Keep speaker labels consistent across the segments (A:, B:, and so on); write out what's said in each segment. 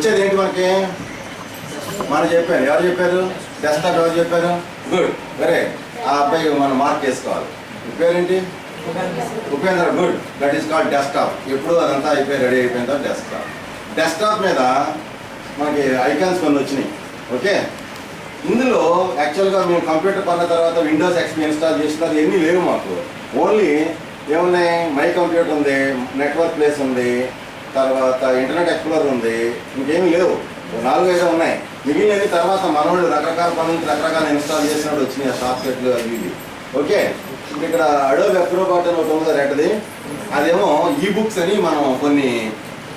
A: వచ్చేది ఏంటి మనకి? మనం చెప్పారు. ఎవరు చెప్పారు? డెస్క్టాప్ ఎవరు చెప్పారు? గుడ్. సరే. ఆ అబ్బాయి మనం మార్క్ చేసుకోవాలి. పేరేంటి? Upendra. Good. That is called desktop ఎప్పుడు అదంతా అయిపోయి రెడీ అయిపోయిన తర్వాత డెస్క్టాప్ డెస్క్టాప్ మీద మనకి ఐకాన్స్ కొన్ని వచ్చినాయి. ఓకే? ఇందులో యాక్చువల్గా మేము కంప్యూటర్ కొన్న తర్వాత విండోస్ ఎక్స్పీ ఇన్స్టాల్ చేసిన ఎన్ని లేవు మాకు. ఓన్లీ ఏమున్నాయి? మై కంప్యూటర్ ఉంది నెట్వర్క్ ప్లేస్ ఉంది తర్వాత ఇంటర్నెట్ ఎక్స్ప్లోర్ ఉంది. ఇంకేమీ లేవు. నాలుగు ఐదు ఉన్నాయి. మిగిలినవి తర్వాత మనోళ్ళు రకరకాల పనులు రకరకాల ఇన్స్టాల్ చేసినప్పుడు వచ్చినాయి సాఫ్ట్వేర్లు అవి ఇవి. ఓకే? ఇప్పుడు ఇక్కడ అడోబ్ అక్రోబాట్ అని ఒకటి ఉంది రెడ్ది అదేమో ఈ బుక్స్ అని మనం కొన్ని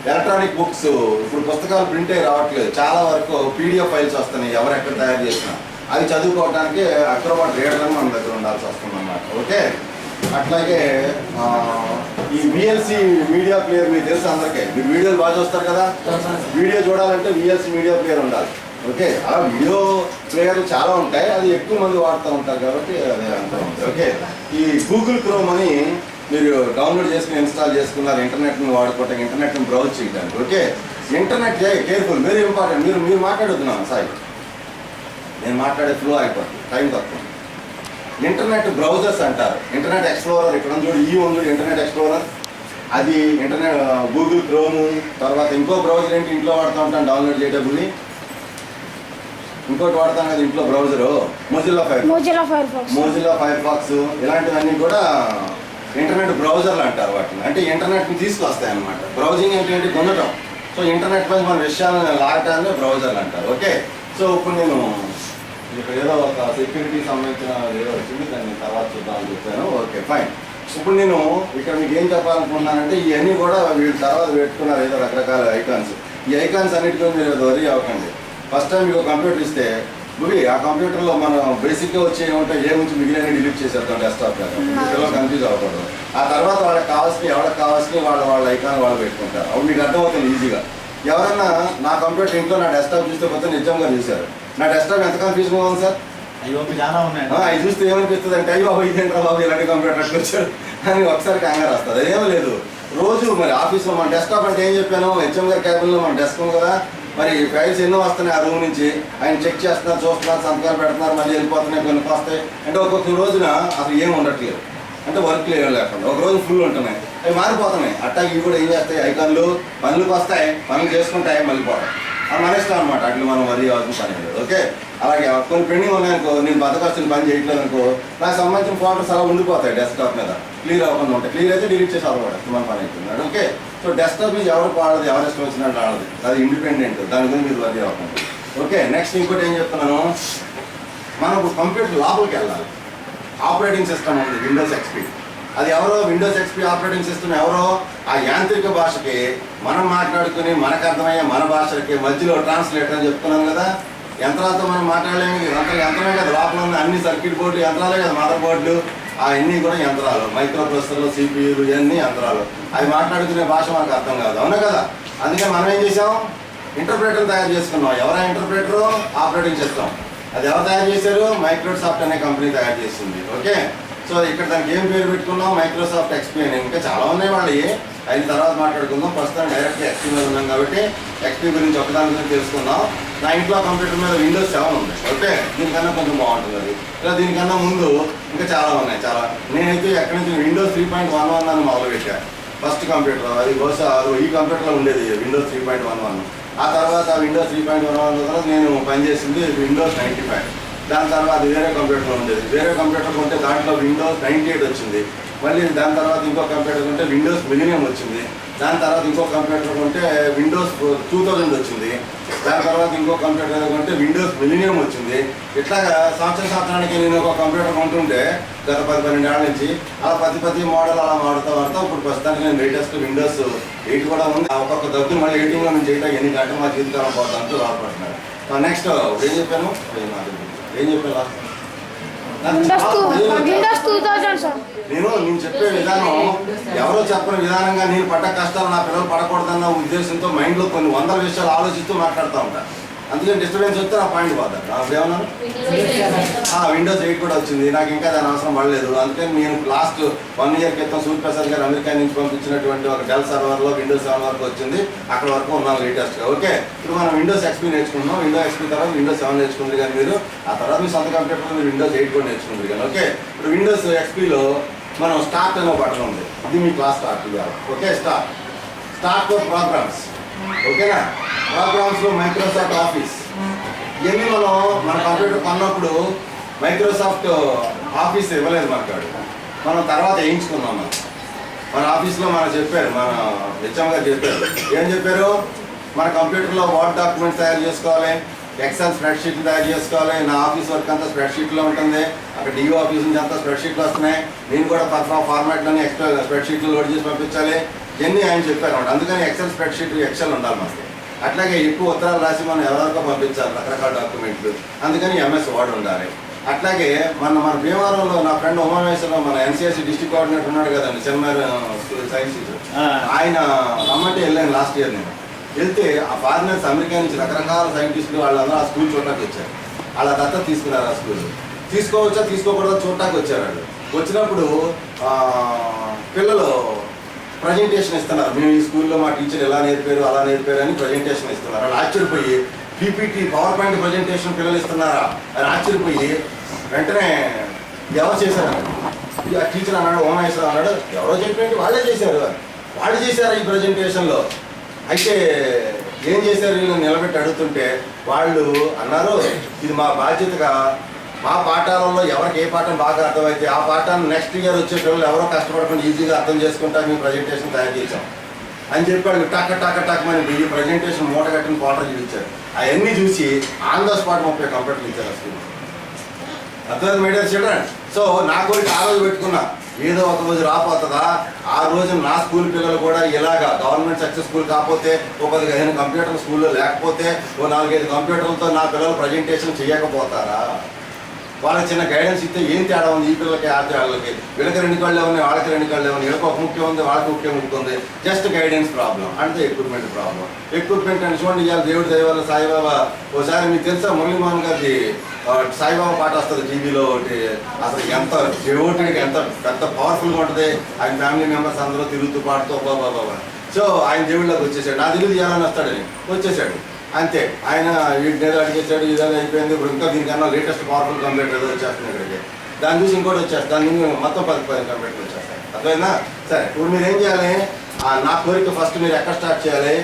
A: ఎలక్ట్రానిక్ బుక్స్ ఇప్పుడు పుస్తకాలు ప్రింట్ అయ్యి రావట్లేదు. చాలా వరకు పీడిఎఫ్ ఫైల్స్ వస్తున్నాయి. ఎవరు ఎక్కడ తయారు చేసినా. అవి చదువుకోవడానికి అక్రోబాట్ రీడర్ అని మన దగ్గర ఉండాల్సి వస్తుంది అన్నమాట ఓకే? అట్లాగే ఈ విఎల్సి మీడియా ప్లేయర్ మీకు తెలుసు అందరికీ. మీరు వీడియోలు బాగా చూస్తారు కదా? వీడియో చూడాలంటే విఎల్సి మీడియా ప్లేయర్ ఉండాలి. ఓకే? అలా వీడియో ప్లేయర్లు చాలా ఉంటాయి. అది ఎక్కువ మంది వాడుతూ ఉంటారు కాబట్టి అదే అంత ఓకే? ఈ గూగుల్ క్రోమ్ అని మీరు డౌన్లోడ్ చేసుకుని ఇన్స్టాల్ చేసుకున్నారు. ఇంటర్నెట్ని వాడుకోవటం ఇంటర్నెట్ని బ్రౌజ్ చేయడానికి okay? Internet careful very important మీరు మీరు మాట్లాడుతున్నాను సాయి. నేను మాట్లాడే ఫ్లో అయిపోతుంది టైం తక్కువ. ఇంటర్నెట్ బ్రౌజర్స్ అంటారు. ఇంటర్నెట్ ఎక్స్ప్లోరర్ ఇక్కడ ఉంది చూడు ఈ ఉంది ఇంటర్నెట్ ఎక్స్ప్లోరర్. అది ఇంటర్నెట్ గూగుల్ క్రోమ్ తర్వాత ఇంకో బ్రౌజర్ ఏంటి ఇంట్లో వాడుతూ ఉంటాను డౌన్లోడ్ చేయటప్పుడు ఇంకోటి వాడతాం కదా ఇంట్లో browser Mozilla fire Mozilla Firefox ఇలాంటివన్నీ కూడా ఇంటర్నెట్ బ్రౌజర్లు అంటారు వాటిని. అంటే ఇంటర్నెట్ని తీసుకొస్తాయి అనమాట బ్రౌజింగ్ అంటే ఏంటి పొందటం సో ఇంటర్నెట్ పై మన విషయాలను లాగటాన్ని బ్రౌజర్లు అంటారు. ఓకే? సో ఇప్పుడు నేను ఇక్కడ ఏదో ఒక సెక్యూరిటీ సంబంధించిన ఏదో వచ్చింది దాన్ని తర్వాత చూద్దామని చెప్పాను. ఓకే ఫైన్ ఇప్పుడు నేను ఇక్కడ మీకు ఏం చెప్పాలనుకున్నానంటే ఇవన్నీ కూడా వీళ్ళు తర్వాత పెట్టుకున్నారు ఏదో రకరకాల ఐకాన్స్ ఈ ఐకాన్స్ అన్నిటికీ మీరు వరి అవ్వకండి. ఫస్ట్ టైం మీకు కంప్యూటర్ ఇస్తే ముగి ఆ కంప్యూటర్లో మనం బేసిక్గా వచ్చే ఏమంటే ఏ నుంచి మిగిలిన డిలీట్ చేసేద్దాం డెస్క్టాప్ కంప్యూటర్లో కన్ఫ్యూజ్ అవ్వకూడదు. ఆ తర్వాత వాళ్ళకి కావాల్సిన ఎవరికి కావాల్సిన వాళ్ళ వాళ్ళ ఐకాన్ వాళ్ళు పెట్టుకుంటారు. అప్పుడు మీకు అర్థమవుతుంది ఈజీగా ఎవరన్నా నా కంప్యూటర్ ఇంట్లో నా డెస్క్టాప్ చూస్తే కొత్త నిజంగా చూశారు. నా డెస్క్టాప్ ఎంత కన్ఫ్యూజన్గా ఉంది సార్?
B: అయ్యో చాలా ఉన్నాయి.
A: ఇది చూస్తే ఏమనిపిస్తుంది అంటే అయ్యి ఇదేంట్రా బాబు ఇలాంటి కంప్యూటర్ వచ్చాడు. అని ఒకసారి కంగారు వస్తుంది. అదేమో లేదు. రోజు మరి ఆఫీస్లో మన డెస్క్టాప్ అంటే ఏం చెప్పాను? హెచ్ఎం గారి క్యాబిన్లో మన డెస్క్ కదా. మరి ఫైల్స్ ఎన్నో వస్తున్నాయి ఆ రూమ్ నుంచి. ఆయన చెక్ చేస్తున్నారు చూస్తున్నారు సంతకాలు పెడుతున్నారు మళ్ళీ వెళ్ళిపోతున్నాయి కొన్ని వస్తాయి. అంటే ఒక్కొక్క రోజున అసలు ఏం ఉండట్లేదు. అంటే వర్క్ లేకుండా. ఒక రోజు ఫుల్ ఉంటున్నాయి. అవి మారిపోతున్నాయి. అట్టా ఇవి కూడా ఏం చేస్తాయి? ఐకాన్లు పనులకు వస్తాయి. పనులు చేసుకుంటాయి మళ్ళీ పోతాయి. అని అనేస్తాం అనమాట అట్లా మనం వరి అవ్వాల్సిన పని లేదు. ఓకే? అలాగే కొన్ని పెండింగ్ ఉన్నాయనుకో నేను బతకాల్సిన పని చేయట్లేదు అనుకో నాకు సంబంధించిన ఫోటోస్ అలా ఉండిపోతాయి డెస్క్టాప్ మీద. క్లియర్ అవ్వకుండా ఉంటాయి క్లియర్ అయితే డిలీట్ చేసి అవ్వకూడదు మన పని అయిపోయింది. ఓకే? సో డెస్క్టాప్ మీద ఎవరు వాడదు ఎవరు ఇష్టం వచ్చినట్టు ఆడదు అది ఇండిపెండెంట్ దాని గురించి మీరు వరి అవ్వకండి ఓకే? నెక్స్ట్ ఇంకోటి ఏం చెప్తున్నాను? మనం ఇప్పుడు కంప్యూటర్ లోపలికి వెళ్ళాలి. ఆపరేటింగ్ సిస్టమ్ ఉంది విండోస్ ఎక్స్పీ అది ఎవరో విండోస్ ఎక్స్పీ ఆపరేటింగ్ సిస్టమ్ ఎవరో ఆ యాంత్రిక భాషకి మనం మాట్లాడుకుని మనకు అర్థమయ్యే మన భాషకి మధ్యలో ట్రాన్స్లేటర్ అని చెప్తున్నాం కదా. యంత్రాలతో మనం మాట్లాడలేము. యంత్రాలు యంత్రమే కదా. లోపల ఉన్న అన్ని సర్క్యూట్ బోర్డు యంత్రాలే కదా మదర్ బోర్డులు అవన్నీ కూడా యంత్రాలు. మైక్రో ప్రొసెసర్లు సిపియూలు ఇవన్నీ యంత్రాలు. అవి మాట్లాడుకునే భాష మనకు అర్థం కాదు. అవునా కదా? అందుకే మనం ఏం చేసాం ఇంటర్ప్రేటర్ తయారు చేసుకున్నాం. ఎవరా ఇంటర్ప్రేటర్ ఆపరేటింగ్ సిస్టమ్ అది ఎవరు తయారు చేశారు? మైక్రోసాఫ్ట్ అనే కంపెనీ తయారు చేసింది. ఓకే? సో ఇక్కడ దానికి ఏం పేరు పెట్టుకున్నాం? మైక్రోసాఫ్ట్ ఎక్స్పీ అని ఇంకా చాలా ఉన్నాయి వాళ్ళు అయిన తర్వాత మాట్లాడుకుందాం. ప్రస్తుతం డైరెక్ట్ ఎక్స్పీ మీద ఉన్నాం కాబట్టి ఎక్స్పీ గురించి ఒకదాని గురించి తెలుసుకుందాం. నా ఇంట్లో కంప్యూటర్ మీద విండోస్ సెవెన్ ఉంది. ఓకే? దీనికన్నా కొంచెం బాగుంటుంది అది. ఇలా దీనికన్నా ముందు ఇంకా చాలా ఉన్నాయి చాలా. నేనైతే ఎక్కడి నుంచి Windows three point one one అని మొదలుపెట్టాను ఫస్ట్ కంప్యూటర్ అది బహుశా ఈ కంప్యూటర్లో ఉండేది Windows three point one one ఆ తర్వాత Windows three point one one తర్వాత నేను పనిచేసింది విండోస్ నైంటీ ఫైవ్ దాని తర్వాత వేరే కంప్యూటర్లో ఉండేది. వేరే కంప్యూటర్ ఉంటే దాంట్లో విండోస్ నైంటీ ఎయిట్ వచ్చింది. మళ్ళీ దాని తర్వాత ఇంకో కంప్యూటర్ ఉంటే విండోస్ మిలినియం వచ్చింది. దాని తర్వాత ఇంకో కంప్యూటర్ ఉంటే విండోస్ టూ థౌజండ్ వచ్చింది. దాని తర్వాత ఇంకో కంప్యూటర్ కొంటే విండోస్ మిలినియం వచ్చింది. ఇట్లాగా సంవత్సరం సంవత్సరానికి నేను ఒక కంప్యూటర్ కొంటుంటే గత పది పన్నెండు ఏళ్ళ నుంచి అలా ప్రతి ప్రతి మోడల్ అలా మాడుతూ వాడుతూ ఇప్పుడు ప్రస్తుతానికి నేను లేటెస్ట్ విండోస్ ఎయిట్ కూడా ఉంది. ఆ ఒక్కొక్క దగ్గర మళ్ళీ ఎయిటీన్లో నుంచి చేయటం ఎన్ని గంటలు మా జీవితకాలం పోతాంటూ బాధపడుతున్నాడు నెక్స్ట్ ఏం చెప్పాను? ఏం చెప్పాను
C: విండోస్ టూ
A: చాలా ప్రయోజనం-
C: విండోస్ టూ థౌజండ్ సార్
A: నేను నేను చెప్పే విధానం ఎవరో చెప్పిన విధానంగా నేను పడ్డ కష్టాలు నా పిల్లలు పడకూడదన్న ఉద్దేశంతో మైండ్లో కొన్ని వందల విషయాలు ఆలోచిస్తూ మాట్లాడుతూ ఉంటా. అందుకని డిస్టర్బెన్స్ వస్తే నా పాయింట్ పోతారు అప్పుడేమన్నారు ఆ విండోస్ ఎయిట్ కూడా వచ్చింది. నాకు ఇంకా దాని అవసరం పడలేదు. అందుకని నేను లాస్ట్ వన్ ఇయర్ క్రితం సూర్యప్రసాద్ గారు అమెరికా నుంచి పంపించినటువంటి ఒక డెల్ సర్వర్లో విండోస్ సెవెన్ వరకు వచ్చింది. అక్కడ వరకు ఉన్నాం లేటెస్ట్గా ఓకే ఇప్పుడు మనం విండోస్ ఎక్స్పీ నేర్చుకున్నాం విండోస్ ఎక్స్పీ తర్వాత విండోస్ సెవెన్ నేర్చుకుంది కానీ మీరు ఆ తర్వాత మీ సొంత కంప్యూటర్లో మీరు విండోస్ ఎయిట్ కూడా నేర్చుకుంది కానీ ఓకే ఇప్పుడు విండోస్ ఎక్స్పీలో మనం స్టార్ట్ అనే ఒక బటన్ ఉంది. ఇది మీ క్లాస్ స్టార్ట్ ఇవ్వాలి okay start start for programs ఓకేనా ప్రోగ్రామ్స్లో మైక్రోసాఫ్ట్ ఆఫీస్ ఇవన్నీ మనం మన కంప్యూటర్ కొన్నప్పుడు మైక్రోసాఫ్ట్ ఆఫీస్ ఇవ్వలేదు మనకు మనం తర్వాత వేయించుకున్నాం మనం మన ఆఫీస్లో మనం చెప్పారు మన హెచ్ఎం గారు చెప్పారు. ఏం చెప్పారు? మన కంప్యూటర్లో వర్డ్ డాక్యుమెంట్స్ తయారు చేసుకోవాలి ఎక్సెల్ స్ప్రెడ్షీట్ తయారు చేసుకోవాలి. నా ఆఫీస్ వర్క్ అంతా స్ప్రెడ్ షీట్లో ఉంటుంది. అక్కడ డిఓ ఆఫీస్ నుంచి అంతా స్ప్రెడ్షీట్లు వస్తున్నాయి. నేను కూడా పర్ఫా ఫార్మాట్లోనే ఎక్స్ట్రా స్ప్రెడ్ షీట్లు లోడ్ చేసి పంపించాలి. ఇవన్నీ ఆయన చెప్పారు అన్నమాట. అందుకని ఎక్సెల్ స్ప్రెడ్ షీట్ ఎక్సెల్ ఉండాలి మనకి. అట్లాగే ఎక్కువ ఉత్తరాలు రాసి మనం ఎవరికో పంపించాలి రకరకాల డాక్యుమెంట్లు. అందుకని ఎంఎస్ వర్డ్ ఉండాలి. అట్లాగే మన మన భీమవరంలో నా ఫ్రెండ్ ఉమామేశ్వరం మన ఎన్సీఎస్సీ డిస్ట్రిక్ట్ కోఆర్డినేటర్ ఉన్నాడు కదండి సెమినార్ సైన్స్ ఆయన రమ్మంటే వెళ్ళాను లాస్ట్ ఇయర్ నేను. వెళ్తే ఆ ఫారినర్స్ అమెరికా నుంచి రకరకాల సైంటిస్టులు వాళ్ళందరూ ఆ స్కూల్ చూడటానికి వచ్చారు. వాళ్ళ దత్త తీసుకున్నారు ఆ స్కూల్. తీసుకోవచ్చా తీసుకోకూడదా చూడటానికి వచ్చారు వాళ్ళు. వచ్చినప్పుడు పిల్లలు ప్రజెంటేషన్ ఇస్తున్నారు. మేము ఈ స్కూల్లో మా టీచర్ ఎలా నేర్పారు అలా నేర్పారు అని ప్రజెంటేషన్ ఇస్తున్నారు. అలా ఆశ్చర్యపోయి పీపీటీ పవర్ పాయింట్ ప్రజెంటేషన్ పిల్లలు ఇస్తున్నారా? అని ఆశ్చర్యపోయి వెంటనే ఎవరు చేశారు? ఆ టీచర్ అన్నాడు ఓమేశ్వర అన్నాడు ఎవరో చెప్పినట్టు వాళ్ళే చేశారు. వాళ్ళు చేశారు ఈ ప్రజెంటేషన్లో అయితే ఏం చేశారు వీళ్ళు నిలబెట్టి అడుగుతుంటే వాళ్ళు అన్నారు ఇది మా బాధ్యతగా మా పాఠాలలో ఎవరికి ఏ పాఠం బాగా అర్థమైతే ఆ పాఠాన్ని నెక్స్ట్ ఇయర్ వచ్చే పిల్లలు ఎవరో కష్టపడకుండా ఈజీగా అర్థం చేసుకుంటారు. మేము ప్రజెంటేషన్ తయారు చేశాం. అని చెప్పి వాళ్ళు టక్ టక్ టక్ ఈ ప్రజెంటేషన్ మూట కట్టిన పాటలు చూపించారు. అవన్నీ చూసి ఆన్ ద స్పాట్ ముప్పై కంప్యూటర్లు ఇచ్చారు అసలు అర్థమైంది మై చిల్డ్రన్ సో నా కోరిక ఆ రోజు పెట్టుకున్నా. ఏదో ఒక రోజు రాపోతుందా? ఆ రోజు నా స్కూల్ పిల్లలు కూడా ఇలాగా గవర్నమెంట్ సక్సెస్ స్కూల్ కాకపోతే ఒక పదిహేను కంప్యూటర్ స్కూల్లో లేకపోతే ఓ నాలుగైదు కంప్యూటర్లతో నా పిల్లలు ప్రజెంటేషన్ చేయకపోతారా? వాళ్ళకి చిన్న గైడెన్స్ ఇస్తే ఏం తేడా ఉంది? ఈ పిల్లలకి ఆ పిల్లలకి? వీళ్ళకి రెండు కళ్ళు ఉన్నాయి వాళ్ళకి రెండు కళ్ళు ఉన్నాయి. వీళ్ళకి ఒక ముఖ్యం ఉంది వాళ్ళకి ముఖ్యం ఉంటుంది. జస్ట్ గైడెన్స్ ప్రాబ్లం అంటే ఎక్విప్మెంట్ ప్రాబ్లం ఎక్విప్మెంట్ అని చూడండి ఇవాళ దేవుడి దయవల్ల సాయిబాబా ఒకసారి మీకు తెలుసా? మురళీమోహన్ గారి సాయిబాబా పాట వస్తుంది టీవీలో ఒకటి. అసలు ఎంత దేవుడికి ఎంత పెద్ద పవర్ఫుల్గా ఉంటుంది. ఆయన ఫ్యామిలీ మెంబర్స్ అందరూ తిరుగుతూ పాడుతూ బాబా బాబా సో ఆయన దేవుళ్ళకి వచ్చేసాడు. నా తెలుగు చేయాలని వస్తాడని వచ్చేసాడు. అంతే. ఆయన వీటిని ఏదో అడిగేసాడు ఇదేదో అయిపోయింది. ఇప్పుడు ఇంకా దీనికన్నా లేటెస్ట్ పవర్ఫుల్ కంప్యూటర్ ఏదో వచ్చేస్తుంది ఇక్కడికి. దాని చూసి ఇంకోటి వచ్చేస్తా దాని నుంచి మొత్తం పది పది కంప్యూటర్లు వచ్చేస్తాయి. అర్థమైనా సరే ఇప్పుడు మీరు ఏం చేయాలి? నా కోరిక ఫస్ట్ మీరు ఎక్కడ స్టార్ట్ చేయాలి?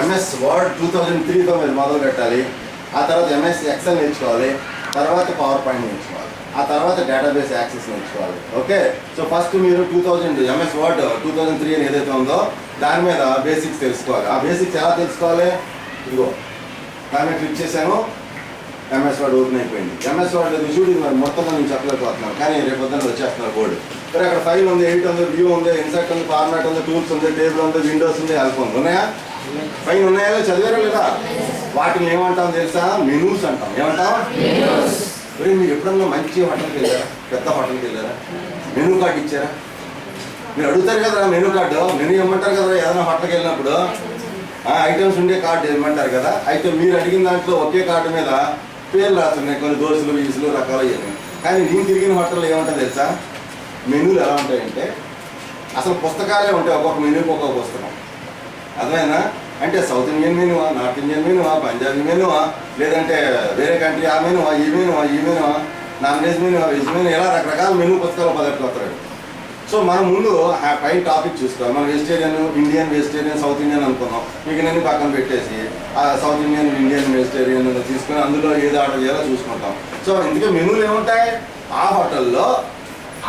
A: ఎంఎస్ వర్డ్ టూ థౌజండ్ త్రీతో మీరు మొదలు పెట్టాలి. ఆ తర్వాత ఎంఎస్ ఎక్సెల్ నేర్చుకోవాలి. తర్వాత పవర్ పాయింట్ నేర్చుకోవాలి. ఆ తర్వాత డేటాబేస్ యాక్సెస్ నేర్చుకోవాలి. ఓకే? సో ఫస్ట్ మీరు two thousand MS Word two thousand three అని ఏదైతే ఉందో దాని మీద బేసిక్స్ తెలుసుకోవాలి. ఆ బేసిక్స్ ఎలా తెలుసుకోవాలి? ఇదిగో. మీద క్లిక్ చేశాను. ఎంఎస్ వర్డ్ ఓపెన్ అయిపోయింది. ఎంఎస్ వర్డ్ చూడు ఇది మరి మొత్తం నేను చెప్పలేకపోతున్నాను కానీ రేపు పొద్దున్న వచ్చేస్తున్నారు బోర్డు. సరే అక్కడ ఫైల్ ఉంది ఎయిట్ ఉంది వ్యూ ఉంది ఇన్సర్ట్ ఉంది ఫార్మాట్ ఉంది టూల్స్ ఉంది టేబుల్ ఉంది విండోస్ ఉంది అల్ఫ్ ఉంది. ఉన్నాయా? పైన ఉన్నాయా? చదివారా లేదా? వాటిని ఏమంటాం తెలుసా? మెనూస్ అంటాం. ఏమంటాం? మీరు ఎప్పుడన్నా మంచి హోటల్కి వెళ్ళారా? పెద్ద హోటల్కి వెళ్ళారా? మెనూ కార్డు ఇచ్చారా? మీరు అడుగుతారు కదా మెనూ కార్డు? మెనూ ఇవ్వమంటారు కదా ఏదైనా హోటల్కి వెళ్ళినప్పుడు? ఐటమ్స్ ఉండే కార్డు ఇవ్వమంటారు కదా? అయితే మీరు అడిగిన దాంట్లో ఒకే కార్డు మీద పేర్లు రాస్తున్నాయి కొన్ని దోశలు వీసులు రకాలు ఇవన్నీ. కానీ నేను తిరిగిన హోటల్లో ఏముంటుంది తెలుసా? మెనూలు ఎలా ఉంటాయంటే అసలు పుస్తకాలే ఉంటాయి ఒక్కొక్క మెనూకి ఒక్కొక్క పుస్తకం. అర్థమైనా అంటే సౌత్ ఇండియన్ మెనువా నార్త్ ఇండియన్ మెనువా పంజాబీ మెనువా లేదంటే వేరే కంట్రీ ఆ మెనువా ఈ మెనువా ఈ మెనువా నాన్ వెజ్ మెనువా వెజ్ మెనూ ఇలా రకరకాల మెనూ పుస్తకాలు పదార్థాలు సో మనం ముందు ఆ పైన టాపిక్ చూసుకోవాలి మనం vegetarian Indian vegetarian south Indian అనుకున్నాం. మీకు నేను పక్కన పెట్టేసి ఆ సౌత్ ఇండియన్ ఇండియన్ వెజిటేరియన్ తీసుకుని అందులో ఏది ఆర్డర్ చేయాలో చూసుకుంటాం. సో ఇందుకే మెనూలు ఏముంటాయి? ఆ హోటల్లో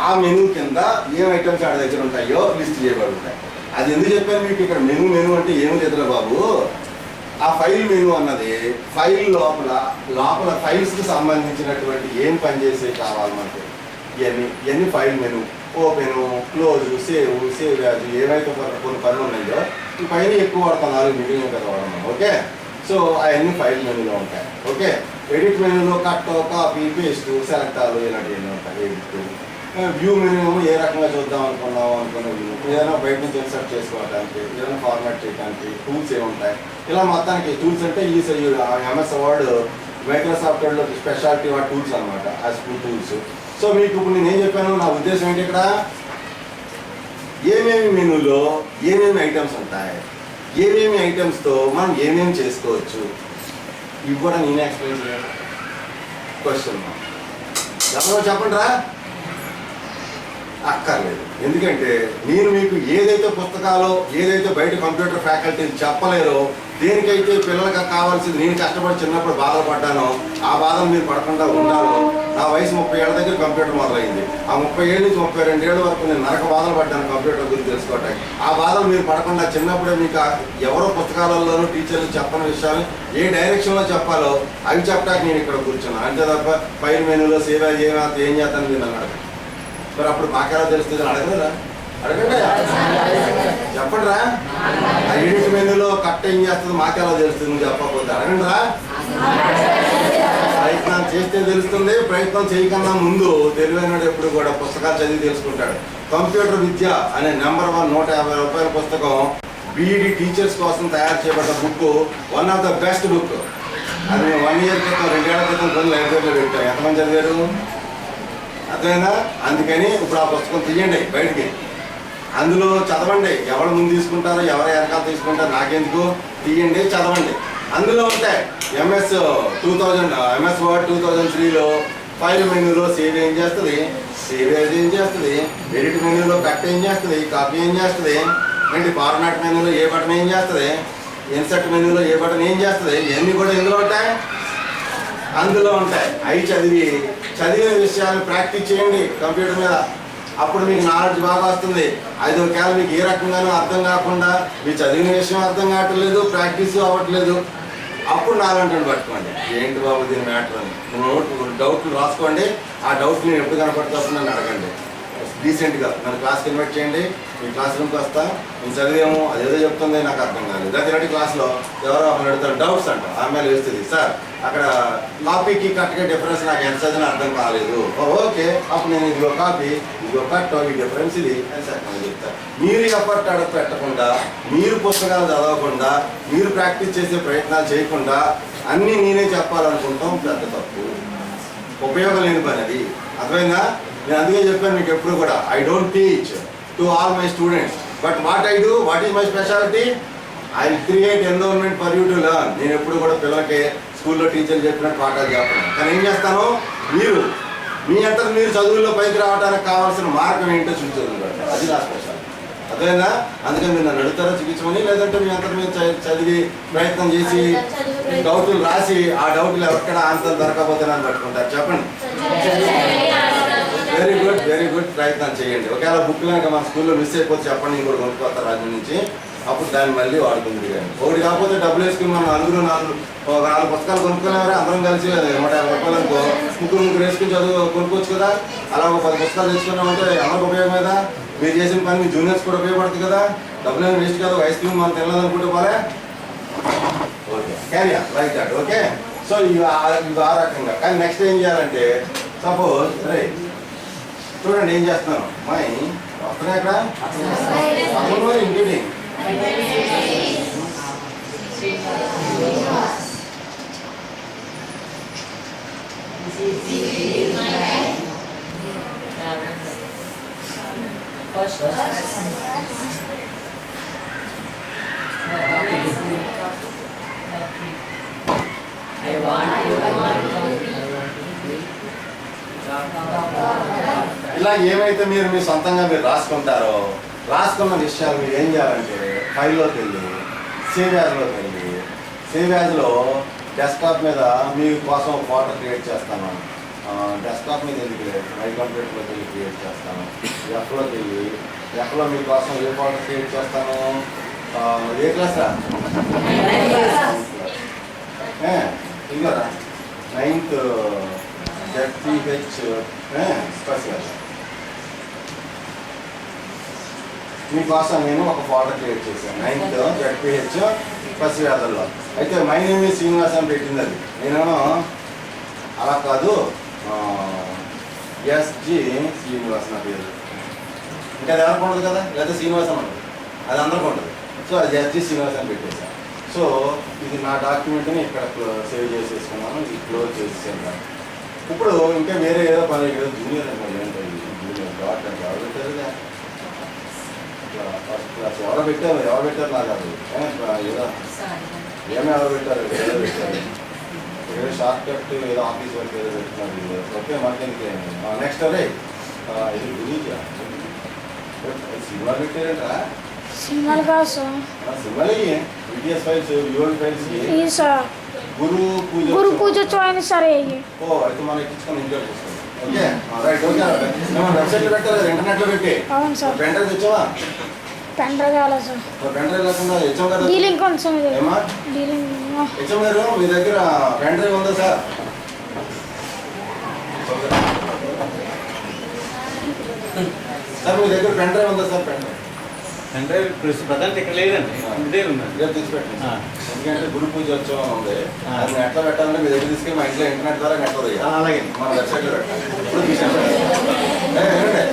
A: ఆ మెనూ కింద ఏం ఐటమ్స్ ఆడ దగ్గర ఉంటాయో లిస్ట్ చేయబడి ఉంటాయి అది ఎందుకు చెప్పాను మీకు ఇక్కడ మెనూ మెనూ అంటే ఏమి లేదురా బాబు. ఆ ఫైల్ మెనూ అన్నది ఫైల్ లోపల లోపల ఫైల్స్కి సంబంధించినటువంటి ఏం పనిచేసే కావాలి మనకి? ఇవన్నీ ఇవన్నీ file menu. Open close save save as ఏవైతే కొన్ని పనులు ఉన్నాయో ఈ పైన ఎక్కువ వాడతాం నాలుగు మిగిలిన కదా వాడమని ఓకే? సో అవన్నీ ఫైల్ మెనూలో ఉంటాయి ఓకే? ఎడిట్ మెనూలో cut copy paste select all ఇలాంటివన్నీ ఉంటాయి ఎడిట్ వ్యూ మెనూ ఏ రకంగా చూద్దాం అనుకున్నాం అనుకున్న వ్యూ? ఏదైనా బయట నుంచి ఇన్సర్ట్ చేసుకోవడానికి ఏదైనా ఫార్మాట్ చేయడానికి టూల్స్ ఏముంటాయి ఇలా మొత్తానికి టూల్స్ అంటే ఈ ఎంఎస్ వర్డ్ మైక్రోసాఫ్ట్ వర్డ్లో స్పెషాలిటీ వాటి టూల్స్ అనమాట ఆ స్కూల్ టూల్స్ సో మీకు ఇప్పుడు నేను ఏం చెప్పాను? నా ఉద్దేశం ఏంటి ఇక్కడ? ఏమేమి మెనూలో ఏమేమి ఐటమ్స్ ఉంటాయి? ఏమేమి ఐటమ్స్తో మనం ఏమేమి చేసుకోవచ్చు? ఇవి కూడా నేనే ఎక్స్ప్లెయిన్ చేయాలి క్వశ్చన్ ఎవరో చెప్పండి రా అక్కర్లేదు. ఎందుకంటే నేను మీకు ఏదైతే పుస్తకాలో ఏదైతే బయట కంప్యూటర్ ఫ్యాకల్టీ చెప్పలేరో దేనికైతే పిల్లలకు కావాల్సింది నేను కష్టపడి చిన్నప్పుడు బాధపడ్డాను ఆ బాధను మీరు పడకుండా ఉండాలో నా వయసు ముప్పై ఏళ్ళ దగ్గర కంప్యూటర్ మొదలైంది. ఆ ముప్పై ఏళ్ళ నుంచి ముప్పై రెండు ఏళ్ళ వరకు నేను నరక బాధలు పడ్డాను కంప్యూటర్ గురించి తెలుసుకోవటానికి. ఆ బాధలు మీరు పడకుండా చిన్నప్పుడే మీకు ఎవరో పుస్తకాలలోనూ టీచర్లు చెప్పని విషయాలు ఏ డైరెక్షన్లో చెప్పాలో అవి చెప్పడానికి నేను ఇక్కడ కూర్చున్నాను. అంతే తప్ప ఫైల్ మెనూలో సేవ ఏమైతే ఏం చేస్తాను మీరు అన్నాడు. మరి అప్పుడు మాకెలా తెలుస్తుంది అడగలేదా? అడగండి. చెప్పండి రా ఆ ఎడిట్ మెనూలో కట్ ఏం చేస్తుంది మాకెలా తెలుస్తుంది చెప్పకపోతే? అడగండి రా ప్రయత్నం చేస్తే తెలుస్తుంది ప్రయత్నం చేయకన్నా ముందు తెలివైనడు ఎప్పుడు కూడా పుస్తకాలు చదివి తెలుసుకుంటాడు. కంప్యూటర్ విద్య అనే నెంబర్ వన్ నూట యాభై రూపాయల పుస్తకం బీఈడి టీచర్స్ కోసం తయారు చేయబడ్డ book one of the best book అది వన్ ఇయర్ క్రితం రెండేళ్ళ క్రితం కొన్ని లైబ్రరీలో పెట్టాం. ఎంతమంది చదివారు? అర్థమైనా అందుకని ఇప్పుడు ఆ పుస్తకం తీయండి బయటికి. అందులో చదవండి. ఎవరు ముందు తీసుకుంటారో ఎవరు వెనకాల తీసుకుంటారో నాకెందుకు? తీయండి చదవండి. అందులో ఉంటాయి. MS two thousand MS Word two thousand త్రీలో ఫైల్ మెనూలో సేవ్ ఏం చేస్తుంది? సేవ్ ఏం చేస్తుంది? ఎడిట్ మెనూలో కట్ ఏం చేస్తుంది? కాపీ ఏం చేస్తుంది? ఏంటి ఫార్మాట్ మెనూలో ఏ బటన్ ఏం చేస్తుంది? ఇన్సర్ట్ మెనూలో ఏ బటన్ ఏం చేస్తుంది? ఇవన్నీ కూడా ఎందులో ఉంటాయి. అందులో ఉంటాయి. అవి చదివి చదివిన విషయాలు ప్రాక్టీస్ చేయండి. కంప్యూటర్ మీద అప్పుడు మీకు నాలెడ్జ్ బాగా వస్తుంది. అది ఒకవేళ మీకు ఏ రకంగానూ అర్థం కాకుండా మీ చదివిన విషయం అర్థం కావట్లేదు ప్రాక్టీస్ అవ్వట్లేదు అప్పుడు నాలంటే పట్టుకోండి. ఏంటి బాబు దీని మ్యాటర్ అని? నోట్ డౌట్లు రాసుకోండి. ఆ డౌట్ నేను ఎప్పుడు కనపడుతున్నప్పుడు నన్ను అడగండి. రీసెంట్గా నన్ను క్లాస్కి ఇన్వైట్ చేయండి. మీ క్లాస్ రూమ్కి వస్తా. నేను చదివేమో అదేదో చెప్తుంది నాకు అర్థం కాలేదు. దగ్గరటి క్లాస్లో ఎవరో ఒకరు అడుగుతారు డౌట్స్ అంట. ఆమె వేస్తుంది. సార్ అక్కడ కాపీకి కరెక్ట్గా డిఫరెన్స్ నాకు ఎంత చదివినా అర్థం కాలేదు. Oh, okay. అప్పుడు నేను ఇది ఒక కాపీ ఇది ఒక కట్ ఈ డిఫరెన్స్ ఇది. అని సార్ నేను చెప్తాను మీరు ఎఫర్ట్ అడగ పెట్టకుండా మీరు పుస్తకాలు చదవకుండా మీరు ప్రాక్టీస్ చేసే ప్రయత్నాలు చేయకుండా అన్నీ నేనే చెప్పాలనుకుంటాం పెద్ద తప్పు. ఉపయోగం లేని పని అది. అర్థమైందా? నేను అందుకే చెప్పాను మీకు ఎప్పుడు కూడా I don't teach to all my students but what I do what is my speciality I create environment for you to learn నేను ఎప్పుడు కూడా పిల్లలకి స్కూల్లో టీచర్లు చెప్పినట్టు పాఠాలు చెప్పను. కానీ ఏం చేస్తాను? మీరు మీ అంతకు మీరు చదువుల్లో పైకి రావడానికి కావాల్సిన మార్గం ఏంటో చూపించగలరు అది నా స్పెషాలిటీ అర్థమైందా? అందుకని మీరు నన్ను అడుగుతారో చూపించమని లేదంటే మీ అంతకు మీరు చదివి ప్రయత్నం చేసి డౌట్లు రాసి ఆ డౌట్లు ఎక్కడ ఆన్సర్ దొరకకపోతే నన్ను పట్టుకుంటారు. చెప్పండి. వెరీ గుడ్ వెరీ గుడ్ ప్రయత్నం చేయండి. ఒకవేళ బుక్ కనుక మన స్కూల్లో మిస్ అయిపోతే చెప్పండి ఇంకోటి కొనుక్కోతారు రాజు నుంచి. అప్పుడు దాన్ని మళ్ళీ వాడుకుంది కానీ ఒకటి కాకపోతే డబ్బులు వేసుకుని మనం నలుగురు నాలుగు ఒక నాలుగు పుస్తకాలు కొనుక్కునేవారే అందరం కలిసి నూట యాభై రూపాయలు అనుకో. ముగ్గురు ముగ్గురు వేసుకుని చదువు కొనుక్కోవచ్చు కదా? అలా ఒక పది పుస్తకాలు తెచ్చుకున్నామంటే ఎవరికి ఉపయోగం కదా మీరు చేసిన పని మీ జూనియర్స్ కూడా ఉపయోగపడుతుంది కదా? డబ్బులు ఏమి వేస్ట్ కాదు ఐస్ క్రీమ్ మనం తినలేదనుకుంటే పోలే. Okay. Carry like that okay so ఇవి ఆ- రకంగా. కానీ నెక్స్ట్ ఏం చేయాలంటే సపోజ్ రైట్ చూడండి ఏం చేస్తున్నాను అమ్మాయి వస్తున్నాయి అక్కడ అవును ఇంక్లూడింగ్ ఇలా ఏమైతే మీరు మీ సొంతంగా మీరు రాసుకుంటారో రాసుకున్న విషయాలు మీరు ఏం చేయాలంటే ఫైల్లోకి వెళ్ళి సేవ్యాజ్లోకి వెళ్ళి సేవ్యాజ్లో డెస్క్టాప్ మీద మీ కోసం ఫోటో క్రియేట్ చేస్తాను. డెస్క్టాప్ మీద ఎందుకు లేదు? మై కంప్యూటర్లోకి వెళ్ళి క్రియేట్ చేస్తాను. ఎఫ్లోకి వెళ్ళి ఎఫ్లో మీకోసం ఏ ఫోటో క్రియేట్ చేస్తాను? ఏ క్లాస్? రా ఇంకోరా నైన్త్ జెడ్పిహెచ్ స్పెషల్. మీకోసం నేను ఒక ఫోటో క్రియేట్ చేశాను. నైన్త్ జడ్పిహెచ్ ఫస్ట్ వ్యాధుల్లో అయితే మై నేమ్ శ్రీనివాస్ అని పెట్టింది అది. నేను అలా కాదు ఎస్జి శ్రీనివాస్ నా పేరు. ఇంకా అది ఎవరికి ఉండదు కదా? లేదా శ్రీనివాస్ అని అది అందరికి ఉండదు సో అది ఎస్జి శ్రీనివాస్ అని పెట్టేశాను. సో ఇది నా డాక్యుమెంట్ని ఇక్కడ సేవ్ చేసేసుకున్నాను. ఇది క్లోజ్ చేసేసాను ఇప్పుడు ఇంకా వేరే ఏదో పని జూనియర్ అంటే జూనియర్ డాట్ అంటే ఎవరు పెట్టారు ఫస్ట్ క్లాస్ ఎవరో పెట్టారు ఎవరు పెట్టారు నాకు అది ఏ, ఏదో ఏమి ఎవరు పెట్టారు ఏదో పెట్టారు ఏదో షార్ట్ కట్ ఏదో ఆఫీస్ వర్క్ ఏదో పెట్టుకున్నారు వీళ్ళు. ఓకే మనకి నెక్స్ట్ అదే ఆ, ఇది గురించి సినిమా పెట్టారంట
C: సినిమాలు కాదు సార్
A: సినిమాలకి బిటిఎస్ ఫైల్స్ యువన్ ఫైల్స్
C: ఈ సార్
A: గురు పూజ
C: గురు పూజోత్సవం అయినా సరే ఇవి
A: ఓ అయితే మనం ఎక్కించుకొని ఇంట్లో చూస్తాం ఓకే రైట్ ఓకే మేము వెబ్సైట్లో పెట్టారు ఇంటర్నెట్లో పెట్టి
C: అవును సార్
A: పెన్ డ్రైవ్ తెచ్చావా
C: పెన్ డ్రైవ్ కావాలి సార్.
A: పెన్ డ్రైవ్ లేకుండా కదా
C: డీలింగ్ కొంచెం ఇది.
A: ఏమా?
C: డీలింగ్
A: హెచ్ఎం గారు మీ దగ్గర పెన్ డ్రైవ్ ఉందా సార్? సార్ మీ దగ్గర పెన్ డ్రైవ్ ఉందా సార్ పెన్ డ్రైవ్
B: అంటే ప్రజెంట్ ఇక్కడ లేదండి. ఇదే ఉన్నది.
A: రేపు తీసి పెట్టండి
B: ఆ.
A: ఎందుకంటే గురు పూజ ఉత్సవం ఉంది. అది ఎట్లా పెట్టాలంటే మీ దగ్గర తీసుకెళ్ళి మా ఇంట్లో ఇంటర్నెట్ ద్వారా నెట్ ఉంది
B: అలాగే.
A: మన వెబ్సైట్లో పెట్టాలి. ఇప్పుడు?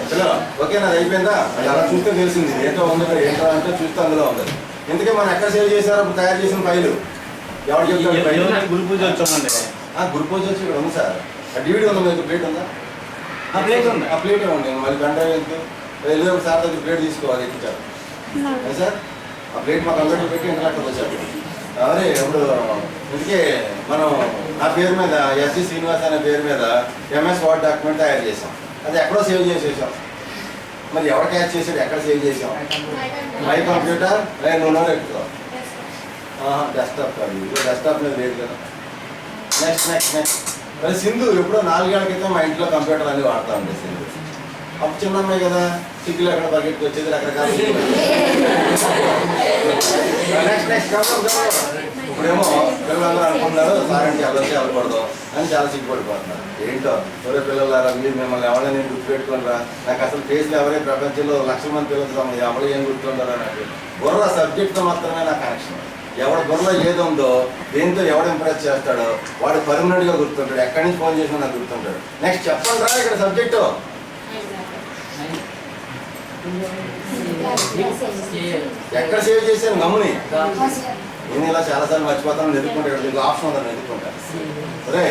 A: పిల్లలు, ఓకేనా అది అయిపోయిందా? అది అలా చూస్తే తెలిసింది. ఏంటో ఉంది ఏంటో అంటే చూస్తే అందులో ఉంది. ఇంతకీ మనం ఎక్కడ సేవ్ చేశారు? తయారు చేసిన ఫైలు. ఎవరు చెప్తారు
B: గురు పూజ వచ్చామండి
A: ఆ, గురు పూజ వచ్చి ఇక్కడ ఉంది సార్. ఆ డివిడి ఉందా మీకు? ప్లేట్ ఉందా?
B: ఆ ప్లేట్ ఉంది.
A: ఆ ప్లేట్ ఇవ్వండి మళ్ళీ గంట ఎందుకు వెళ్ళేప్పుడు సార్ దగ్గర ప్లేట్ తీసుకోవాలి ఎక్కించారు ఏ సార్ ఆ ప్లేట్ పెట్టి ఇంటర్నెట్ వచ్చారు అదే ఇప్పుడు ఇందుకే మనం నా పేరు మీద ఎస్సి శ్రీనివాస్ అనే పేరు మీద ఎంఎస్ వర్డ్ డాక్యుమెంట్ తయారు చేసాం అది ఎక్కడో సేవ్ చేసేసాం. మరి ఎవరు క్యాచ్ చేసాడు ఎక్కడ సేవ్ చేసాం మై కంప్యూటర్ నేను నువ్వు ఎక్కువ డెస్క్టాప్ కాదు. ఇది డెస్క్టాప్ మీద లేదు కదా. నెక్స్ట్ నెక్స్ట్ నెక్స్ట్ మరి సింధు ఎప్పుడో నాలుగేళ్ళ క్రితం మా ఇంట్లో కంప్యూటర్ అన్ని వాడుతూ ఉండే సింధు అప్పుడు చిన్న అమ్మాయి కదా. సిగ్గులు ఎక్కడ పరిగెత్తుకు వచ్చేది? రకరకాల నెక్స్ట్ నెక్స్ట్ ఇప్పుడేమో పిల్లలు అనుకుంటున్నారు సారంటే ఎవరికి వెళ్ళకూడదు అని చాలా సిగ్గుపడిపోతున్నారు ఏంటో ఎవరే పిల్లలారా మీరు మిమ్మల్ని ఎవరైనా నేను గుర్తుపెట్టుకున్నారా నాకు అసలు ఫేస్లు ఎవరే ప్రపంచంలో లక్షల మంది పిల్లలు ఎవరు ఏం గుర్తుంటారా నాకు బుర్ర సబ్జెక్ట్తో మాత్రమే నా కనెక్షన్ ఎవడ బుర్రలో ఏది ఉందో దేంతో ఎవడు ఇంప్రెస్ చేస్తాడో వాడు పర్మనెంట్గా గుర్తుంటాడు. ఎక్కడి నుంచి ఫోన్ చేసినా నాకు గుర్తుంటాడు. నెక్స్ట్ చెప్పండి రా ఇక్కడ సబ్జెక్టు ఎక్కడ సేవ్ చేశాను గమ్ముని నేను ఇలా చాలాసార్లు మర్చిపోతాను నెతుక్కుంటా ఇక్కడ ఆప్షన్ ఉందని నెతుక్కుంటా అరే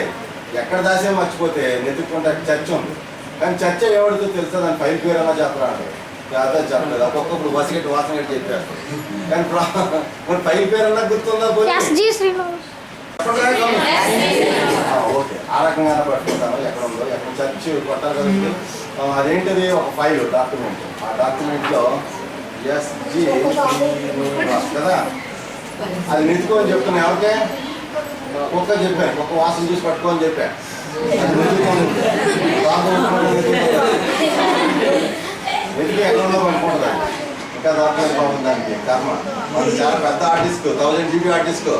A: ఎక్కడ దాసే మర్చిపోతే నెతుక్కుంటా చర్చ ఉంది. కానీ చర్చ ఎవరితో తెలుసా? దాని ఫైల్ పేరు అలా చెప్పరా అంటారు అదే చెప్పలేదు. ఒక్కొక్కప్పుడు బస్సు గట్టి వాసన గట్టి చెప్పారు. కానీ ప్రా- మరి ఫైల్ పేరు అన్నా గుర్తుందా ఓకే. ఆ రకంగా పట్టుకుంటాను. ఎక్కడ ఉందో ఎక్కడ చర్చ్ కొట్టాలి అదేంటిది? ఒక ఫైల్ డాక్యుమెంట్ ఆ డాక్యుమెంట్లో ఎస్జి కదా? అది నెత్తుకోని చెప్తున్నా ఎవరికే? కుక్క చెప్పాను. కుక్క వాసన చూసి పట్టుకోని చెప్పాను అది నెత్తుకోని వెతికి ఎక్కడ పట్టుకుంటుంది ఇంకా దొరకలేదు బాబు దానికి? కర్మ. వాళ్ళు చాలా పెద్ద ఆర్టిస్ట్ థౌజండ్ జీబీ ఆర్టిస్ట్